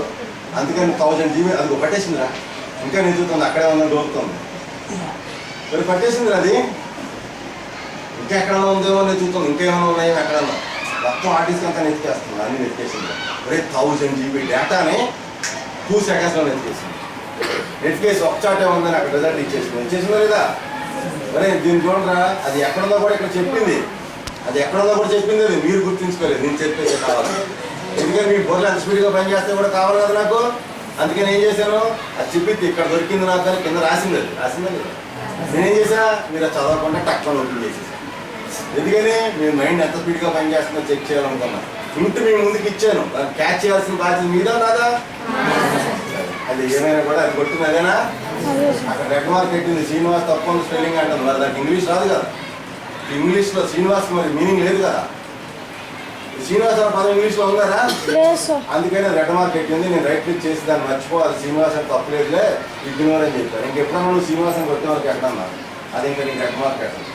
A: అందుకని థౌజండ్ జీబీ అది పట్టేసిందిరా ఇంకా నెత్తుతుంది అక్కడే ఉందని దొరుకుతుంది మరి పట్టేసిందిరా అది? ఇంకా ఎక్కడ ఉందేమో నెత్తుతుంది ఇంకేమైనా ఉన్నాయో ఎక్కడన్నా. మొత్తం ఆర్టిస్ట్ అంతా నెత్తికేస్తుంది అన్ని నెత్తికేసింది ఒరే థౌజండ్ జీబీ డేటాని టూ సెకండ్స్లో నెత్తికేసింది నెత్తికేసి ఒక చాటే ఉందని అక్కడ రిజల్ట్ ఇచ్చేసింది. ఇచ్చేసిందో లేదా? మరి దీన్ని చూడరా. అది ఎక్కడుందో కూడా ఇక్కడ చెప్పింది. అది ఎక్కడుందో కూడా చెప్పింది అది మీరు గుర్తుంచుకోలేదు. నేను చెప్పేది కావాలి. ఎందుకంటే మీ బొర్రెలు అంత స్పీడ్గా పనిచేస్తే కూడా కావాలి కదా నాకు? అందుకని ఏం చేశాను? అది చెప్పింది. ఇక్కడ దొరికింది నాకు అని కింద రాసింది అది. రాసిందా లేదా? నేనేం చేసా మీరు అది చదవకుండా టక్కున ఓపెన్ చేసేసి. ఎందుకని మీ మైండ్ ఎంత స్పీడ్గా పనిచేస్తుందో చెక్ చేయాలనుకున్నా. ఇంటి మీ ముందుకు ఇచ్చాను. దాన్ని క్యాచ్ చేయాల్సిన బాధ్యత మీదా నాదా? అది ఏమైనా కూడా అది కొట్టింది అదేనా?
C: అదే
A: అక్కడ రెడ్ మార్క్ పెట్టింది శ్రీనివాస్ తప్పని స్పెల్లింగ్ అంటుంది. మరి దానికి ఇంగ్లీష్ రాదు కదా. ఇంగ్లీష్లో శ్రీనివాస్ మరి మీనింగ్ లేదు కదా. శ్రీనివాస్ పదం ఇంగ్లీష్లో ఉందా
C: లేదు సార్.
A: అందుకని రెడ్ మార్క్ పెట్టింది. నేను రైట్ క్లిక్ చేసి దాన్ని మర్చిపోవాలి. శ్రీనివాస్ తప్పలేదులే ఇగ్నోర్ అని చెప్పాను ఇంకెప్పుడన్నా నువ్వు శ్రీనివాస్ కొట్టిన వరకు ఎక్కడన్నా అది ఇంకా నీకు రెడ్ మార్క్ పెట్టదు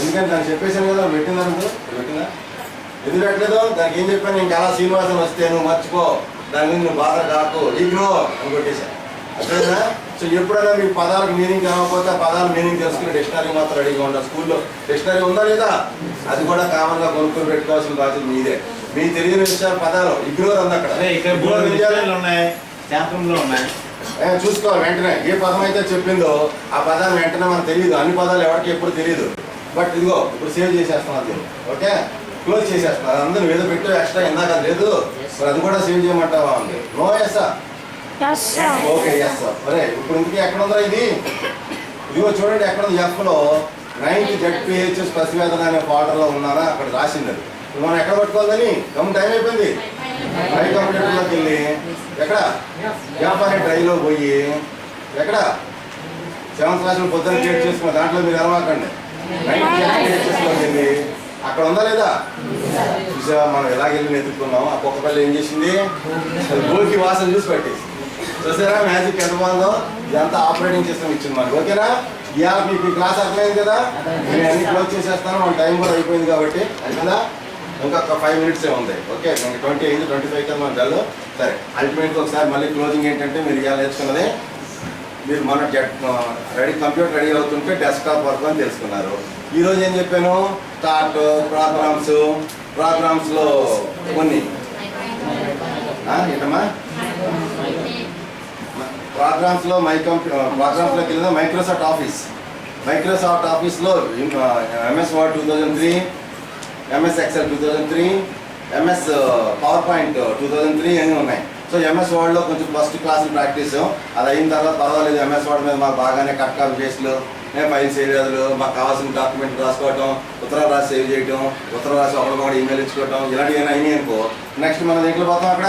A: ఎందుకంటే దాన్ని చెప్పేశాను కదా పెట్టిందా నువ్వు పెట్టిందా? ఎందుకు పెట్టలేదు? దానికి ఏం చెప్పాను? ఇంకా అలా శ్రీనివాస్ వస్తే నువ్వు మర్చిపో. దాని మీద నువ్వు బాధ కాకు. ఇగ్నోర్ అని కొట్టేశాను అర్థమైందా? సో ఎప్పుడైనా మీకు పదాలకు మీనింగ్ కాకపోతే ఆ పదాల మీనింగ్ తెలుసుకుని డిక్షనరీ మాత్రం రెడీగా ఉండాలి. స్కూల్లో డిక్షనరీ ఉందా లేదా? అది కూడా కామన్గా కొనుక్కొని పెట్టుకోవాల్సిన బాధ్యత మీదే. మీకు తెలియని విషయాలు పదాలు. ఇగ్నోర్ ఉంది అక్కడ. చూసుకోవాలి వెంటనే. ఏ పదం అయితే చెప్పిందో ఆ పదాన్ని వెంటనే మనకు తెలియదు. అన్ని పదాలు ఎవరికి ఎప్పుడు తెలియదు. బట్ ఇదిగో ఇప్పుడు సేవ్ చేసేస్తున్నాం అది ఓకే? క్లోజ్ చేసేస్తున్నాం అది అందరూ ఏదో పెట్టు ఎక్స్ట్రా ఇందాక లేదు. మరి అది కూడా సేవ్ చేయమంటావా ఉంది నో ఎస్సా
C: ఎస్
A: ఓకే ఎస్ సార్ అరే ఇప్పుడు ఇందుకు ఎక్కడ ఉందా ఇది? ఇదిగో చూడండి ఎక్కడ ఉంది? ఎఫ్లో నైన్త్ జెడ్పిహెచ్ఎస్ పసివేదన అనే ఫాల్డర్లో ఉన్నారా? అక్కడ రాసింది అది. మనం ఎక్కడ పట్టుకోవాలని గమ్ టైం అయిపోయింది. డ్రై కంప్యూటర్లోకి వెళ్ళి. ఎక్కడ? వ్యాపారి డ్రైలో పోయి. ఎక్కడ? సెవెంత్ క్లాస్ పొద్దున్న క్రియేట్ చేసుకున్న దాంట్లో మీరు ఎలవాకండి వెళ్ళి అక్కడ ఉందా లేదా? చూసా మనం ఎలాగెళ్ళి వెతుక్కున్నాం ఆ కుక్కపల్లి ఏం చేసింది? అది గోకి వాసన చూసి పెట్టేసి చూసారా మ్యాజిక్ ఎంత బాగుందో? ఇదంతా ఆపరేటింగ్ సిస్టమ్ ఇచ్చింది మనకి ఓకేనా? ఇవాళ మీకు క్లాస్ అర్థమైంది కదా? నేను అన్ని క్లోజ్ చేసేస్తాను. మన టైం కూడా అయిపోయింది కాబట్టి. అది ఇంకొక ఫైవ్ మినిట్స్ ఉంది. ఓకే ట్వంటీ అయింది ట్వంటీ ఫైవ్ కదా మనం డల్ సరే అల్టిమేట్గా ఒకసారి మళ్ళీ క్లోజింగ్ ఏంటంటే మీరు ఇవాళ నేర్చుకున్నది మీరు మన జెట్ రెడీ కంప్యూటర్ రెడీ అవుతుంటే డెస్క్టాప్ వర్క్ అని తెలుసుకున్నారు. ఈరోజు ఏం చెప్పాను? థాట్ ప్రోగ్రామ్స్ ప్రోగ్రామ్స్లో కొన్ని. ఏంటమ్మా? ప్రోగ్రామ్స్లో మై కంప్యూటర్ ప్రోగ్రామ్స్లోకి వెళ్ళిన మైక్రోసాఫ్ట్ ఆఫీస్. మైక్రోసాఫ్ట్ ఆఫీస్లో MS Word two thousand three MS Excel two thousand three MS PowerPoint two thousand three అన్నీ ఉన్నాయి. సో ఎంఎస్ వర్డ్లో కొంచెం ఫస్ట్ క్లాస్ ప్రాక్టీస్ అది అయిన తర్వాత పర్వాలేదు ఎంఎస్ వర్డ్ మీద మాకు బాగానే కట్ కాపీ పేస్ట్లు నేను ఫైల్స్ ఏరియాలు మాకు కావాల్సిన డాక్యుమెంట్ రాసుకోవటం ఉత్తరాలు రాసి సేవ్ చేయటం ఉత్తరాలు రాసి ఒకరికొకటి ఈమెయిల్ ఇచ్చుకోవటం ఇలాంటివి ఏమైనా అయినాయి అనుకో. నెక్స్ట్ మనం దేంట్లో పోతాం అక్కడ?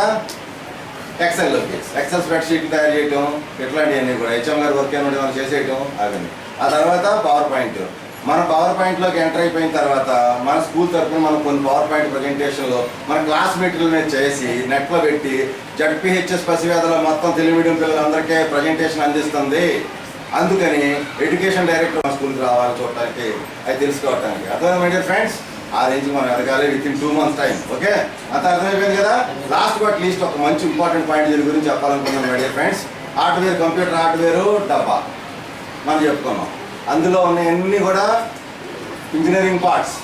A: ఎక్సెల్లోకి ఎక్సెల్ స్ప్రెడ్షీట్ తయారు చేయటం ఇట్లాంటివన్నీ కూడా. హెచ్ఎం గారు వర్క్ అయిన మనం చేసేయటం అవన్నీ ఆ తర్వాత పవర్ పాయింట్ మన పవర్ పాయింట్లోకి ఎంటర్ అయిపోయిన తర్వాత మన స్కూల్ తరఫున మనం కొన్ని పవర్ పాయింట్ ప్రజెంటేషన్లో మన క్లాస్ మెటీరియల్ చేసి నెట్లో పెట్టి జడ్పిహెచ్ఎస్ పసివేదలో మొత్తం తెలుగు మీడియం పిల్లలందరికీ ప్రజెంటేషన్ అందిస్తుంది. అందుకని ఎడ్యుకేషన్ డైరెక్టర్ మన స్కూల్కి రావాలి చూడటానికి. అది తెలుసుకోవటానికి. అర్థమైంది మై డియర్ ఫ్రెండ్స్ ఆ రేంజ్ మనం ఎదగాలి within two months time okay అంత అర్థమైపోయింది కదా? లాస్ట్ బట్ లీస్ట్ ఒక మంచి ఇంపార్టెంట్ పాయింట్ దీని గురించి చెప్పాలనుకున్నాను my dear friends hardware computer hardware డబ్బా. మనం చెప్పుకున్నాం. అందులో ఉన్నవన్నీ కూడా ఇంజనీరింగ్ పార్ట్స్.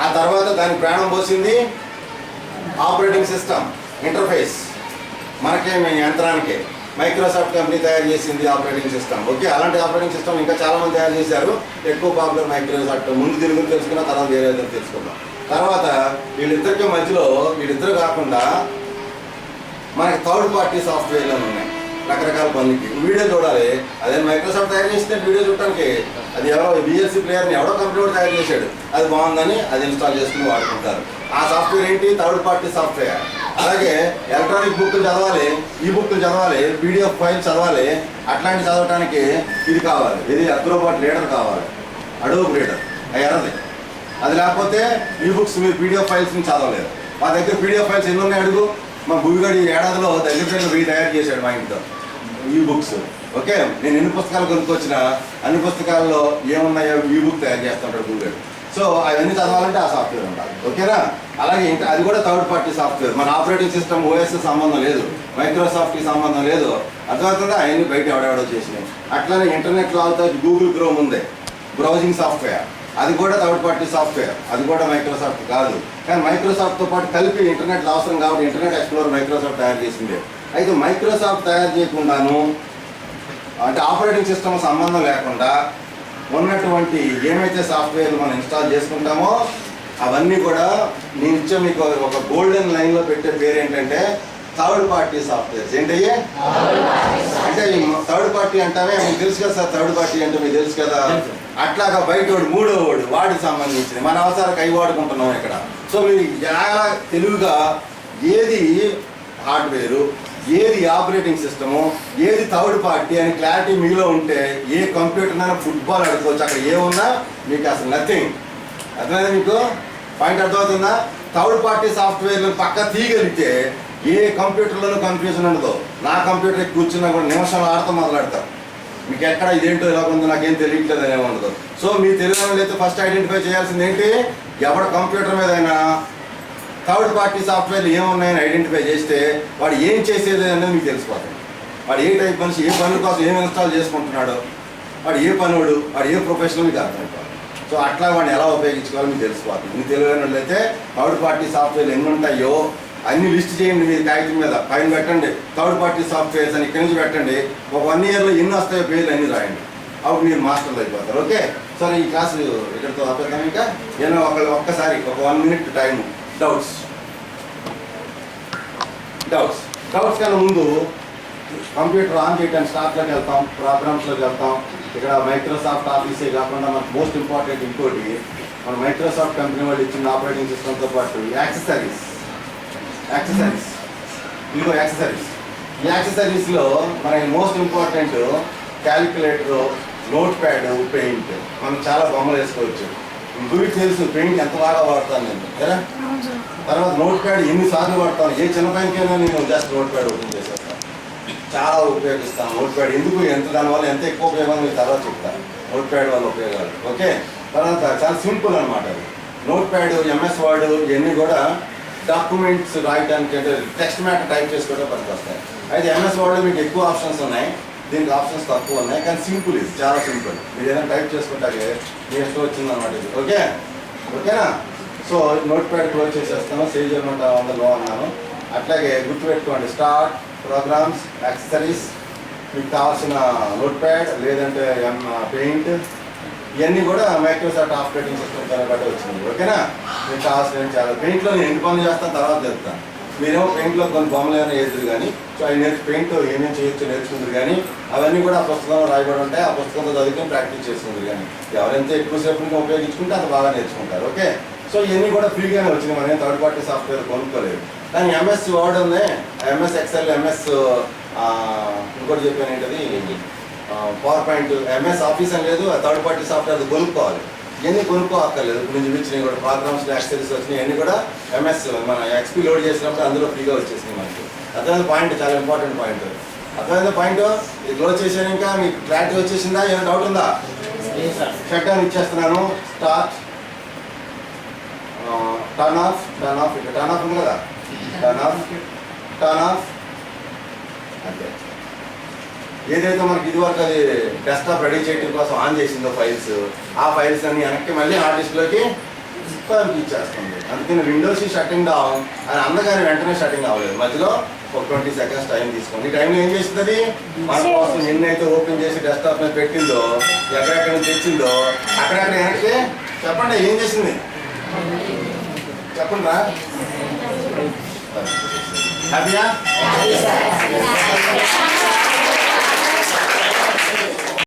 A: ఆ తర్వాత దాని ప్రాణం పోసింది ఆపరేటింగ్ సిస్టమ్ ఇంటర్ఫేస్. మనకే యంత్రానికి. మైక్రోసాఫ్ట్ కంపెనీ తయారు చేసింది ఆపరేటింగ్ సిస్టమ్. ఓకే అలాంటి ఆపరేటింగ్ సిస్టమ్ ఇంకా చాలామంది తయారు చేశారు. ఎక్కువ పాపులర్ మైక్రోసాఫ్ట్. ముందు దీని తెలుసుకున్న తర్వాత వేరే ఏదో తెలుసుకుందాం. తర్వాత వీళ్ళిద్దరికి మధ్యలో వీళ్ళిద్దరు కాకుండా మనకి థర్డ్ పార్టీ సాఫ్ట్వేర్లు ఉన్నాయి. రకరకాల పనులకి. వీడియో చూడాలి. అదే మైక్రోసాఫ్ట్ తయారు చేస్తే వీడియో చూడటానికి అది ఎవరో బిఎస్సీ ప్లేయర్ని ఎవడో కంప్యూటర్ తయారు చేశాడు. అది బాగుందని అది ఇన్స్టాల్ చేసుకుని వాడుకుంటారు. ఆ సాఫ్ట్వేర్ ఏంటి? థర్డ్ పార్టీ సాఫ్ట్వేర్ అలాగే ఎలక్ట్రానిక్ బుక్లు చదవాలి ఈ బుక్లు చదవాలి పీడిఎఫ్ ఫైల్ చదవాలి. అట్లాంటి చదవటానికి ఇది కావాలి. ఇది అక్రోబాట్ లీడర్ కావాలి. అడోబ్ రీడర్ ఎర్రది. అది లేకపోతే ఈ బుక్స్ మీరు పీడిఎఫ్ ఫైల్స్ని చదవలేదు మా దగ్గర పీడిఎఫ్ ఫైల్స్ ఎన్ని ఉన్నాయి అడుగు? మా భూమిగడి ఏడాదిలో దగ్గర వెయ్యి తయారు చేశాడు మా ఇంట్లో. ఈ బుక్స్ ఓకే? నేను ఎన్ని పుస్తకాలు కొనుక్కొచ్చినా అన్ని పుస్తకాల్లో ఏమున్నాయో ఈ బుక్ తయారు చేస్తుంటాడు భూమిగడి సో అవన్నీ చదవాలంటే ఆ సాఫ్ట్వేర్ ఉండాలి. ఓకేనా? అలాగే ఇంకా అది కూడా థర్డ్ పార్టీ సాఫ్ట్వేర్ మన ఆపరేటింగ్ సిస్టమ్ ఓఎస్ సంబంధం లేదు. మైక్రోసాఫ్ట్కి సంబంధం లేదు. అర్థమవుతుందా? అవన్నీ బయట ఎవడెవడో చేసినాయి. అట్లానే ఇంటర్నెట్లో అవుతా గూగుల్ క్రోమ్ ఉంది. బ్రౌజింగ్ సాఫ్ట్వేర్ అది కూడా థర్డ్ పార్టీ సాఫ్ట్వేర్ అది కూడా మైక్రోసాఫ్ట్ కాదు. కానీ మైక్రోసాఫ్ట్తో పాటు కలిపి ఇంటర్నెట్ అవసరం కాబట్టి ఇంటర్నెట్ ఎక్స్ప్లోర్ మైక్రోసాఫ్ట్ తయారు చేసింది. అయితే మైక్రోసాఫ్ట్ తయారు చేయకుండాను అంటే ఆపరేటింగ్ సిస్టమ్ సంబంధం లేకుండా ఉన్నటువంటి ఏమైతే సాఫ్ట్వేర్లు మనం ఇన్స్టాల్ చేసుకుంటామో అవన్నీ కూడా నేను ఇచ్చే మీకు ఒక గోల్డెన్ లైన్లో పెట్టే పేరు ఏంటంటే థర్డ్ పార్టీ సాఫ్ట్వేర్స్ ఏంటయ్యే? అంటే థర్డ్ పార్టీ అంటామే మీకు తెలుసు కదా సార్ థర్డ్ పార్టీ అంటే మీకు తెలుసు కదా. అట్లాగా బయట వాడు మూడో వాడు వాడికి సంబంధించింది. మన అవసరాలకు అవి వాడుకుంటున్నాం ఇక్కడ. సో మీరు చాలా తెలివిగా ఏది హార్డ్వేరు ఏది ఆపరేటింగ్ సిస్టము ఏది థర్డ్ పార్టీ అని క్లారిటీ మీలో ఉంటే ఏ కంప్యూటర్ అయినా ఫుట్బాల్ ఆడుకోవచ్చు. అక్కడ ఏమున్నా మీకు అసలు నథింగ్. అర్థమైందా మీకు? పాయింట్ అర్థమవుతుందా? థర్డ్ పార్టీ సాఫ్ట్వేర్లు పక్క తీయగలిగితే ఏ కంప్యూటర్లోనూ కన్ఫ్యూజన్ ఉండదు. నా కంప్యూటర్ కూర్చున్నా కూడా నిమిషాలు ఆడుతూ మొదలాడతారు మీకు ఎక్కడ ఇదేంటో ఇలా ఉందో నాకేం తెలియట్లేదు అని ఉండదు సో మీ తెలియని అయితే ఫస్ట్ ఐడెంటిఫై చేయాల్సింది ఏంటి? ఎవడ కంప్యూటర్ మీద అయినా థర్డ్ పార్టీ సాఫ్ట్వేర్లు ఏమున్నాయని ఐడెంటిఫై చేస్తే వాడు ఏం చేసేది అనేది మీకు తెలిసిపోతుంది. వాడు ఏ టైప్ మనిషి ఏ పనుల కోసం ఏం ఇన్స్టాల్ చేసుకుంటున్నాడు వాడు ఏ పనివాడు వాడు ఏ ప్రొఫెషనల్ మీకు అర్థమైపోవాలి సో అట్లా వాడిని ఎలా ఉపయోగించుకోవాలో మీకు తెలిసిపోతుంది. మీకు తెలియని అయితే థర్డ్ పార్టీ సాఫ్ట్వేర్లు ఎన్ని ఉంటాయో అన్ని లిస్ట్ చేయండి మీ కాగితం మీద. పైన పెట్టండి. థర్డ్ పార్టీ సాఫ్ట్వేర్స్ అని ఇక్కడి నుంచి పెట్టండి ఒక వన్ ఇయర్లో ఎన్ని వస్తాయో పేర్లు అన్ని రాయండి. అప్పుడు మీరు మాస్టర్లు అయిపోతారు ఓకే? సరే ఈ క్లాస్ ఇక్కడితో ఆపేద్దాం ఇంకా. నేను ఒక ఒక్కసారి ఒక one minute time doubts. Doubts. Doubts కన్నా ముందు కంప్యూటర్ ఆన్ చేయడానికి స్టాఫ్లోకి వెళ్తాం ప్రోగ్రామ్స్లోకి వెళ్తాం. ఇక్కడ మైక్రోసాఫ్ట్ ఆఫీసే కాకుండా మనకు మోస్ట్ ఇంపార్టెంట్ ఇంకోటి మన మైక్రోసాఫ్ట్ కంపెనీ వాళ్ళు ఇచ్చిన ఆపరేటింగ్ సిస్టమ్తో పాటు యాక్సెసరీస్. యాక్సెసరీస్ ఇదిగో యాక్సెసరీస్ ఈ యాక్సెసరీస్లో మనకి most important calculator notepad paint మనం చాలా బొమ్మలు వేసుకోవచ్చు. గురికి తెలుసు పెయింట్ ఎంత బాగా వాడతాను నేను కదా?
C: సార్
A: తర్వాత నోట్ ప్యాడ్ ఎన్నిసార్లు వాడతాను? ఏ చిన్న పైకైనా నేను జస్ట్ నోట్ ప్యాడ్ ఓపెన్ చేసేస్తాను చాలా ఉపయోగిస్తాను నోట్ ప్యాడ్ ఎందుకు? ఎంత దానివల్ల ఎంత ఎక్కువ ఉపయోగం మీకు తర్వాత చెప్తాను నోట్ ప్యాడ్ వల్ల ఉపయోగాలు. ఓకే? తర్వాత చాలా సింపుల్ అనమాట అది. నోట్ ప్యాడ్ ఎంఎస్ వర్డ్ ఇవన్నీ కూడా డాక్యుమెంట్స్ రాయడానికి అంటే టెక్స్ట్ మ్యాటర్ టైప్ చేసుకోవడం పనికి వస్తాయి అయితే ఎంఎస్ వర్డ్లో మీకు ఎక్కువ ఆప్షన్స్ ఉన్నాయి. దీనికి ఆప్షన్స్ తక్కువ ఉన్నాయి. కానీ సింపుల్ ఇది. చాలా సింపుల్. మీరు ఏదైనా టైప్ చేసుకుంటే మీ ఇష్టం వచ్చింది అనమాట ఇది. ఓకే? ఓకేనా? సో నోట్ ప్యాడ్ క్లోజ్ చేసేస్తాను. సేవ్ చేయమంటా అందులో అన్నాను అట్లాగే గుర్తుపెట్టుకోండి. Start programs accessories. మీకు కావాల్సిన నోట్ ప్యాడ్ లేదంటే పెయింట్ ఇవన్నీ కూడా మైక్రోసాఫ్ట్ ఆపరేటింగ్ సిస్టమ్ పైన బట్టి వచ్చింది ఓకేనా? మీకు కావాల్సిన చాలా పెయింట్లో నేను ఎన్ని పనులు చేస్తాను తర్వాత చెప్తాను మీరేమో పెయింట్లో కొన్ని బొమ్మలు ఏమైనా వేద్దరు కానీ సో అవి నేర్చు పెయింట్ ఏమేమి చేయొచ్చు నేర్చుకుందరు కానీ అవన్నీ కూడా ఆ పుస్తకంలో రాయబడి ఉంటాయి. ఆ పుస్తకంలో చదువుకొని ప్రాక్టీస్ చేసుకుందరు కానీ ఎవరైతే ఎక్కువసేపు ఇంకా ఉపయోగించుకుంటే అంత బాగా నేర్చుకుంటారు. ఓకే? సో ఇవన్నీ కూడా ఫ్రీగానే వచ్చినాయి. మనం థర్డ్ పార్టీ సాఫ్ట్వేర్ కొనుక్కోలేదు. కానీ ఎంఎస్ వర్డ్ ఉంది. ఎంఎస్ ఎక్సెల్ ఎంఎస్ ఇంకోటి చెప్పాను ఏంటది? పవర్ పాయింట్ ఎంఎస్ ఆఫీస్ అని లేదు థర్డ్ పార్టీ సాఫ్ట్వేర్ అది కొనుక్కోవాలి. ఇవన్నీ కొనుక్కోక్కర్లేదు. ఇప్పుడు నుంచి వచ్చినాయి కూడా ప్రోగ్రామ్స్ యాక్సెసరీస్ వచ్చినాయి ఇవన్నీ కూడా ఎంఎస్ మన ఎక్స్పీ లోడ్ చేసినప్పుడు అందులో ఫ్రీగా వచ్చేసినాయి మనకి. అర్థమైన పాయింట్ చాలా ఇంపార్టెంట్ పాయింట్ అర్థమైన పాయింట్ ఇది క్లోజ్ చేసాను ఇంకా మీకు క్లారిటీ వచ్చేసిందా? ఏమైనా డౌట్ ఉందా? షట్ డౌన్ ఇచ్చేస్తున్నాను. Start turn off turn off ఇక్కడ టర్న్ ఆఫ్ ఉంది కదా? టర్న్ ఆఫ్ టర్న్ ఆఫ్ అంతే ఏదైతే మనకి ఇదివరకు అది డెస్క్టాప్ రెడీ చేయడం కోసం ఆన్ చేసిందో ఫైల్స్ ఆ ఫైల్స్ అన్ని వెనక్కి మళ్ళీ హార్డ్ డిస్క్లోకి పంపించేస్తుంది అందుకని విండోస్ షట్టింగ్ డౌన్ అని అందగానే వెంటనే షట్టింగ్ అవ్వలేదు. మధ్యలో ఒక ట్వంటీ సెకండ్స్ టైం తీసుకోండి. ఈ టైంలో ఏం చేస్తుంది మన కోసం ఎన్నైతే ఓపెన్ చేసి డెస్క్టాప్ మీద పెట్టిందో ఎక్కడెక్కడ నుంచి తెచ్చిందో అక్కడక్కడ వెనక్కి చెప్పండి ఏం చేసింది? చెప్పండి రా. హ్యాపీయా